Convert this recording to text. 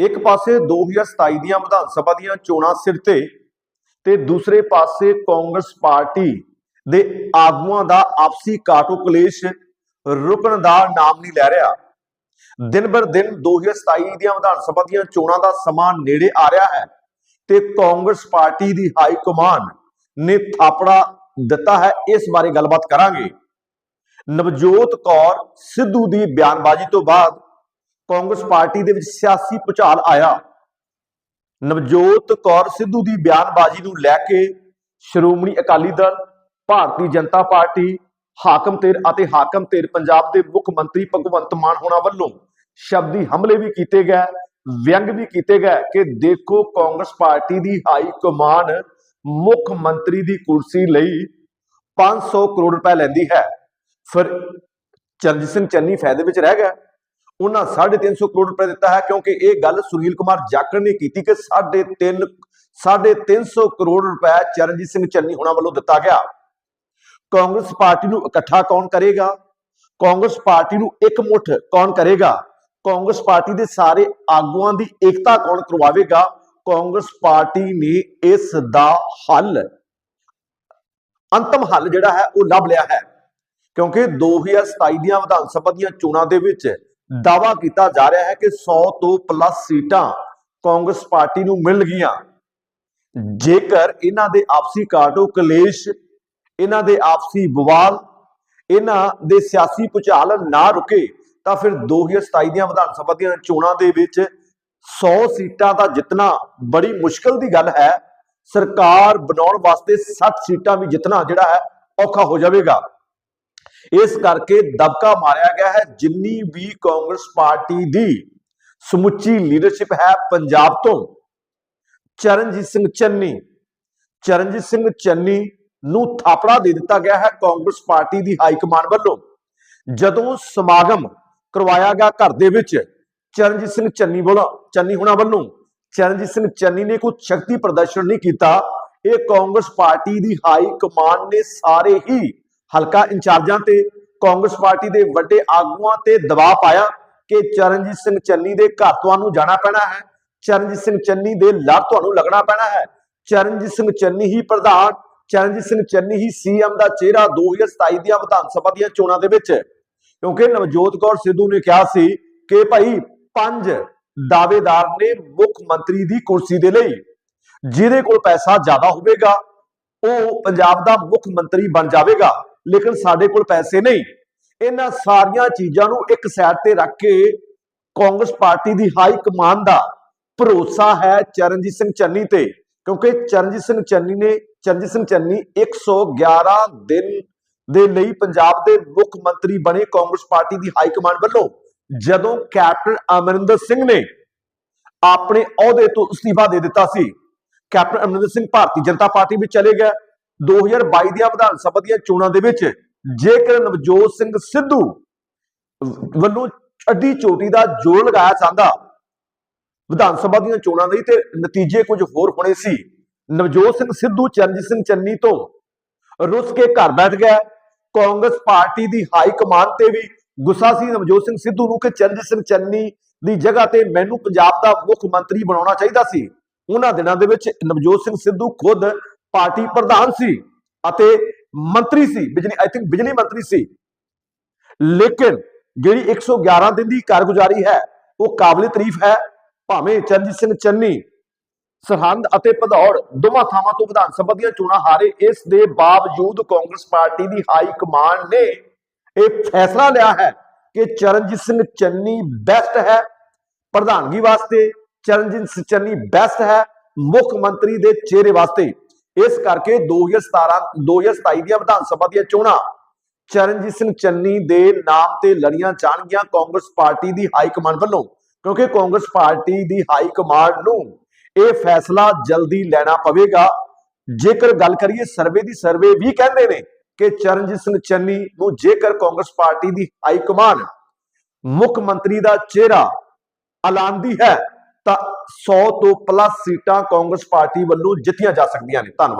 ਇੱਕ ਪਾਸੇ 2027 ਦੀਆਂ ਵਿਧਾਨ ਸਭਾ ਦੀਆਂ ਚੋਣਾਂ ਸਿਰ ਤੇ ਤੇ ਦੂਸਰੇ ਪਾਸੇ ਕਾਂਗਰਸ ਪਾਰਟੀ ਦੇ ਆਗੂਆਂ ਦਾ ਆਪਸੀ ਕਾਟੋ ਕਲੇਸ਼ ਰੁਕਣ ਦਾ ਨਾਮ ਨਹੀਂ ਲੈ ਰਿਹਾ। ਦਿਨ ਬਰ ਦਿਨ 2027 ਦੀਆਂ ਵਿਧਾਨ ਸਭਾ ਦੀਆਂ ਚੋਣਾਂ ਦਾ ਸਮਾਂ ਨੇੜੇ ਆ ਰਿਹਾ ਹੈ ਤੇ ਕਾਂਗਰਸ ਪਾਰਟੀ ਦੀ ਹਾਈ ਕਮਾਨ ਨੇ ਥਾਪੜਾ ਦਿੱਤਾ ਹੈ। ਇਸ ਬਾਰੇ ਗੱਲਬਾਤ ਕਰਾਂਗੇ। ਨਵਜੋਤ ਕੌਰ ਸਿੱਧੂ ਦੀ ਬਿਆਨਬਾਜ਼ੀ ਤੋਂ ਬਾਅਦ ਕਾਂਗਰਸ ਪਾਰਟੀ ਦੇ ਵਿੱਚ ਸਿਆਸੀ ਭੁਚਾਲ ਆਇਆ। ਨਵਜੋਤ ਕੌਰ ਸਿੱਧੂ ਦੀ ਬਿਆਨਬਾਜ਼ੀ ਨੂੰ ਲੈ ਕੇ ਸ਼੍ਰੋਮਣੀ ਅਕਾਲੀ ਦਲ, ਭਾਰਤੀ ਜਨਤਾ ਪਾਰਟੀ, ਹਾਕਮ ਧਿਰ ਅਤੇ ਹਾਕਮ ਧਿਰ ਪੰਜਾਬ ਦੇ ਮੁੱਖ ਮੰਤਰੀ ਭਗਵੰਤ ਮਾਨ ਹੋਣਾ ਵੱਲੋਂ ਸ਼ਬਦੀ ਹਮਲੇ ਵੀ ਕੀਤੇ ਗਏ, ਵਿਅੰਗ ਵੀ ਕੀਤੇ ਗਏ ਕਿ ਦੇਖੋ ਕਾਂਗਰਸ ਪਾਰਟੀ ਦੀ ਹਾਈ ਕਮਾਨ ਮੁੱਖ ਮੰਤਰੀ ਦੀ ਕੁਰਸੀ ਲਈ 500 ਕਰੋੜ ਰੁਪਏ ਲੈਂਦੀ ਹੈ। ਫਿਰ ਚਰਨਜੀਤ ਸਿੰਘ ਚੰਨੀ ਫਾਇਦੇ ਵਿੱਚ ਰਹਿ ਗਿਆ। ਉਹਨਾਂ 350 ਕਰੋੜ ਰੁਪਏ ਦਿੱਤਾ ਹੈ, ਕਿਉਂਕਿ ਇਹ ਗੱਲ ਸੁਨੀਲ ਕੁਮਾਰ ਜਾਖੜ ਨੇ ਕੀਤੀ ਕਿ 3.5 350 ਕਰੋੜ ਰੁਪਏ ਚਰਨਜੀਤ ਸਿੰਘ ਚੰਨੀ ਹੋਣਾ ਵੱਲੋਂ ਦਿੱਤਾ ਗਿਆ। ਕਾਂਗਰਸ ਪਾਰਟੀ ਨੂੰ ਇਕੱਠਾ ਕੌਣ ਕਰੇਗਾ? ਕਾਂਗਰਸ ਪਾਰਟੀ ਨੂੰ ਇਕਮੁੱਠ ਕੌਣ ਕਰੇਗਾ? ਕਾਂਗਰਸ ਪਾਰਟੀ ਦੇ ਸਾਰੇ ਆਗੂਆਂ ਦੀ ਏਕਤਾ ਕੌਣ ਕਰਵਾਵੇਗਾ? ਕਾਂਗਰਸ ਪਾਰਟੀ ਨੇ ਇਸ ਦਾ ਹੱਲ, ਅੰਤਮ ਹੱਲ ਜਿਹੜਾ ਹੈ, ਉਹ ਲੱਭ ਲਿਆ ਹੈ। ਕਿਉਂਕਿ 2027 ਦੀਆਂ ਵਿਧਾਨ ਸਭਾ ਦੀਆਂ ਚੋਣਾਂ ਦੇ ਵਿੱਚ ਦਾਵਾ ਕੀਤਾ ਜਾ ਰਿਹਾ ਹੈ ਕਿ 100 ਤੋਂ ਪਲੱਸ ਸੀਟਾਂ ਕਾਂਗਰਸ ਪਾਰਟੀ ਨੂੰ ਮਿਲ ਗਈਆਂ। ਜੇਕਰ ਇਹਨਾਂ ਦੇ ਆਪਸੀ ਕਾਟੋ ਕਲੇਸ਼, ਇਹਨਾਂ ਦੇ ਆਪਸੀ ਬਵਾਲ, ਇਹਨਾਂ ਦੇ ਸਿਆਸੀ ਭੁਚਾਲ ਨਾ ਰੁਕੇ, ਤਾਂ ਫਿਰ 2027 ਦੀਆਂ ਵਿਧਾਨ ਸਭਾ ਦੀਆਂ ਚੋਣਾਂ ਦੇ ਵਿੱਚ 100 ਸੀਟਾਂ ਦਾ ਜਿੱਤਣਾ ਬੜੀ ਮੁਸ਼ਕਲ ਦੀ ਗੱਲ ਹੈ। ਸਰਕਾਰ ਬਣਾਉਣ ਵਾਸਤੇ 60 ਸੀਟਾਂ ਵੀ ਜਿੱਤਣਾ ਜਿਹੜਾ ਹੈ ਔਖਾ ਹੋ ਜਾਵੇਗਾ। ਇਸ ਕਰਕੇ ਦਬਕਾ ਮਾਰਿਆ ਗਿਆ ਹੈ ਜਿੰਨੀ ਵੀ ਕਾਂਗਰਸ ਪਾਰਟੀ ਦੀ ਸਮੁੱਚੀ ਲੀਡਰਸ਼ਿਪ ਹੈ ਪੰਜਾਬ ਤੋਂ। ਚਰਨਜੀਤ ਸਿੰਘ ਚੰਨੀ, ਚਰਨਜੀਤ ਸਿੰਘ ਚੰਨੀ ਨੂੰ ਥਾਪੜਾ ਦੇ ਦਿੱਤਾ ਗਿਆ ਹੈ ਕਾਂਗਰਸ ਪਾਰਟੀ ਦੀ ਹਾਈ ਕਮਾਨ ਵੱਲੋਂ। ਜਦੋਂ ਸਮਾਗਮ ਕਰਵਾਇਆ ਗਿਆ ਘਰ ਦੇ ਵਿੱਚ, ਚਰਨਜੀਤ ਸਿੰਘ ਚੰਨੀ ਵੱਲੋਂ, ਚੰਨੀ ਹੁਣਾਂ ਵੱਲੋਂ, ਚਰਨਜੀਤ ਸਿੰਘ ਚੰਨੀ ਨੇ ਕੋਈ ਸ਼ਕਤੀ ਪ੍ਰਦਰਸ਼ਨ ਨਹੀਂ ਕੀਤਾ, ਇਹ ਕਾਂਗਰਸ ਪਾਰਟੀ ਦੀ ਹਾਈ ਕਮਾਨ ਨੇ ਸਾਰੇ ਹੀ ਹਲਕਾ ਇੰਚਾਰਜਾਂ ਤੇ ਕਾਂਗਰਸ ਪਾਰਟੀ ਦੇ ਵੱਡੇ ਆਗੂਆਂ ਤੇ ਦਬਾਅ ਪਾਇਆ ਕਿ ਚਰਨਜੀਤ ਸਿੰਘ ਚੰਨੀ ਦੇ ਘਰ ਤੁਹਾਨੂੰ ਜਾਣਾ ਪੈਣਾ ਹੈ। ਚਰਨਜੀਤ ਸਿੰਘ ਚੰਨੀ ਦੇ ਲੜ ਤੁਹਾਨੂੰ ਲੱਗਣਾ ਪੈਣਾ ਹੈ। ਚਰਨਜੀਤ ਸਿੰਘ ਚੰਨੀ ਹੀ ਪ੍ਰਧਾਨ, ਚਰਨਜੀਤ ਸਿੰਘ ਚੰਨੀ ਹੀ ਸੀਐਮ ਦਾ ਚਿਹਰਾ 2027 ਦੀਆਂ ਵਿਧਾਨ ਸਭਾ ਦੀਆਂ ਚੋਣਾਂ ਦੇ ਵਿੱਚ। ਕਿਉਂਕਿ ਨਵਜੋਤ ਕੌਰ ਸਿੱਧੂ ਨੇ ਕਿਹਾ ਸੀ ਕਿ ਭਾਈ ਪੰਜ ਦਾਅਵੇਦਾਰ ਨੇ ਮੁੱਖ ਮੰਤਰੀ ਦੀ ਕੁਰਸੀ ਦੇ ਲਈ। ਜਿਹਦੇ ਕੋਲ ਪੈਸਾ ਜ਼ਿਆਦਾ ਹੋਵੇਗਾ, ਉਹ ਪੰਜਾਬ ਦਾ ਮੁੱਖ ਮੰਤਰੀ ਬਣ ਜਾਵੇਗਾ। ਲੇਕਿਨ ਸਾਡੇ ਕੋਲ ਪੈਸੇ ਨਹੀਂ। ਇਹਨਾਂ ਸਾਰੀਆਂ ਚੀਜ਼ਾਂ ਨੂੰ ਇੱਕ ਸਾਈਡ ਤੇ ਰੱਖ ਕੇ ਕਾਂਗਰਸ ਪਾਰਟੀ ਦੀ ਹਾਈ ਕਮਾਨ ਦਾ ਭਰੋਸਾ ਹੈ ਚਰਨਜੀਤ ਸਿੰਘ ਚੰਨੀ ਤੇ, ਕਿਉਂਕਿ ਚਰਨਜੀਤ ਸਿੰਘ ਚੰਨੀ ਨੇ, ਚਰਨਜੀਤ ਸਿੰਘ ਚੰਨੀ 111 ਦਿਨ ਦੇ ਲਈ ਪੰਜਾਬ ਦੇ ਮੁੱਖ ਮੰਤਰੀ ਬਣੇ ਕਾਂਗਰਸ ਪਾਰਟੀ ਦੀ ਹਾਈ ਕਮਾਨ ਵੱਲੋਂ। ਜਦੋਂ ਕੈਪਟਨ ਅਮਰਿੰਦਰ ਸਿੰਘ ਨੇ ਆਪਣੇ ਅਹੁਦੇ ਤੋਂ ਅਸਤੀਫਾ ਦੇ ਦਿੱਤਾ ਸੀ, ਕੈਪਟਨ ਅਮਰਿੰਦਰ ਸਿੰਘ ਭਾਰਤੀ ਜਨਤਾ ਪਾਰਟੀ ਵਿੱਚ ਚਲੇ ਗਿਆ। 2022 ਦੀਆਂ ਵਿਧਾਨ ਸਭਾ ਦੀਆਂ ਚੋਣਾਂ ਦੇ ਵਿੱਚ ਜੇਕਰ ਨਵਜੋਤ ਸਿੰਘ ਸਿੱਧੂ ਵੱਲੋਂ ਅੱਡੀ ਚੋਟੀ ਦਾ ਜੋਰ ਲਗਾਇਆ ਜਾਂਦਾ, ਵਿਧਾਨ ਸਭਾ ਦੀਆਂ ਚੋਣਾਂ ਲਈ ਤੇ ਨਤੀਜੇ ਕੁਝ ਹੋਰ ਹੋਣੇ ਸੀ। ਨਵਜੋਤ ਸਿੰਘ ਸਿੱਧੂ, ਚਰਨਜੀਤ ਸਿੰਘ ਚੰਨੀ ਤੋਂ ਰੁੱਸ ਕੇ ਘਰ ਬੈਠ ਗਿਆ। ਕਾਂਗਰਸ ਪਾਰਟੀ ਦੀ ਹਾਈ ਕਮਾਨ ਤੇ ਵੀ ਗੁੱਸਾ ਸੀ ਨਵਜੋਤ ਸਿੰਘ ਸਿੱਧੂ ਨੂੰ ਕਿ ਚਰਨਜੀਤ ਸਿੰਘ ਚੰਨੀ ਦੀ ਜਗ੍ਹਾ ਤੇ ਮੈਨੂੰ ਪੰਜਾਬ ਦਾ ਮੁੱਖ ਮੰਤਰੀ ਬਣਾਉਣਾ ਚਾਹੀਦਾ ਸੀ। ਉਹਨਾਂ ਦਿਨਾਂ ਦੇ ਵਿੱਚ ਨਵਜੋਤ ਸਿੰਘ ਸਿੱਧੂ ਖੁਦ ਪਾਰਟੀ ਪ੍ਰਧਾਨ ਸੀ ਅਤੇ ਮੰਤਰੀ ਸੀ, ਬਿਜਲੀ ਆਈ ਥਿੰਕ ਬਿਜਲੀ ਮੰਤਰੀ ਸੀ। ਲੇਕਿਨ ਜਿਹੜੀ 111 ਦਿਨ ਦੀ ਕਾਰਗੁਜ਼ਾਰੀ ਹੈ, ਉਹ ਕਾਬਲੇ ਤਾਰੀਫ ਹੈ, ਭਾਵੇਂ ਚਰਨਜੀਤ ਸਿੰਘ ਚੰਨੀ, ਸਰਹੰਦ ਅਤੇ ਭਦੌੜ ਦੋਵਾਂ ਥਾਵਾਂ ਤੋਂ ਵਿਧਾਨ ਸਭਾ ਦੀਆਂ ਚੋਣਾਂ ਹਾਰੇ, ਇਸ ਦੇ ਬਾਵਜੂਦ ਕਾਂਗਰਸ ਪਾਰਟੀ ਦੀ ਹਾਈ ਕਮਾਨ ਨੇ ਇਹ ਫੈਸਲਾ ਲਿਆ ਹੈ ਕਿ ਚਰਨਜੀਤ ਸਿੰਘ ਚੰਨੀ ਬੈਸਟ ਹੈ, ਪ੍ਰਧਾਨਗੀ ਵਾਸਤੇ, ਚਰਨਜੀਤ ਸਿੰਘ ਚੰਨੀ ਬੈਸਟ ਹੈ, ਮੁੱਖ ਮੰਤਰੀ ਦੇ ਚਿਹਰੇ ਵਾਸਤੇ। ਇਸ ਕਰਕੇ 2017 2027 ਦੀਆਂ ਵਿਧਾਨ ਸਭਾ ਦੀਆਂ ਚੋਣਾਂ ਚਰਨਜੀਤ ਸਿੰਘ ਚੰਨੀ ਦੇ ਨਾਮ ਤੇ ਲੜੀਆਂ ਜਾਣਗੀਆਂ ਕਾਂਗਰਸ ਪਾਰਟੀ ਦੀ ਹਾਈ ਕਮਾਨ ਵੱਲੋਂ, ਕਿਉਂਕਿ ਕਾਂਗਰਸ ਪਾਰਟੀ ਦੀ ਹਾਈ ਕਮਾਨ ਨੂੰ ਇਹ ਫੈਸਲਾ ਜਲਦੀ ਲੈਣਾ ਪਵੇਗਾ। ਜੇਕਰ ਗੱਲ ਕਰੀਏ ਸਰਵੇ ਦੀ, ਸਰਵੇ ਵੀ ਕਹਿੰਦੇ ਨੇ ਕਿ ਚਰਨਜੀਤ ਸਿੰਘ ਚੰਨੀ ਨੂੰ ਜੇਕਰ ਕਾਂਗਰਸ ਪਾਰਟੀ ਦੀ ਹਾਈ ਕਮਾਨ ਮੁੱਖ ਮੰਤਰੀ ਦਾ ਚਿਹਰਾ ਐਲਾਨਦੀ ਹੈ, ਤਾਂ 100 ਤੋਂ ਪਲੱਸ ਸੀਟਾਂ ਕਾਂਗਰਸ ਪਾਰਟੀ ਵੱਲੋਂ ਜਿੱਤੀਆਂ ਜਾ ਸਕਦੀਆਂ ਨੇ। ਧੰਨਵਾਦ।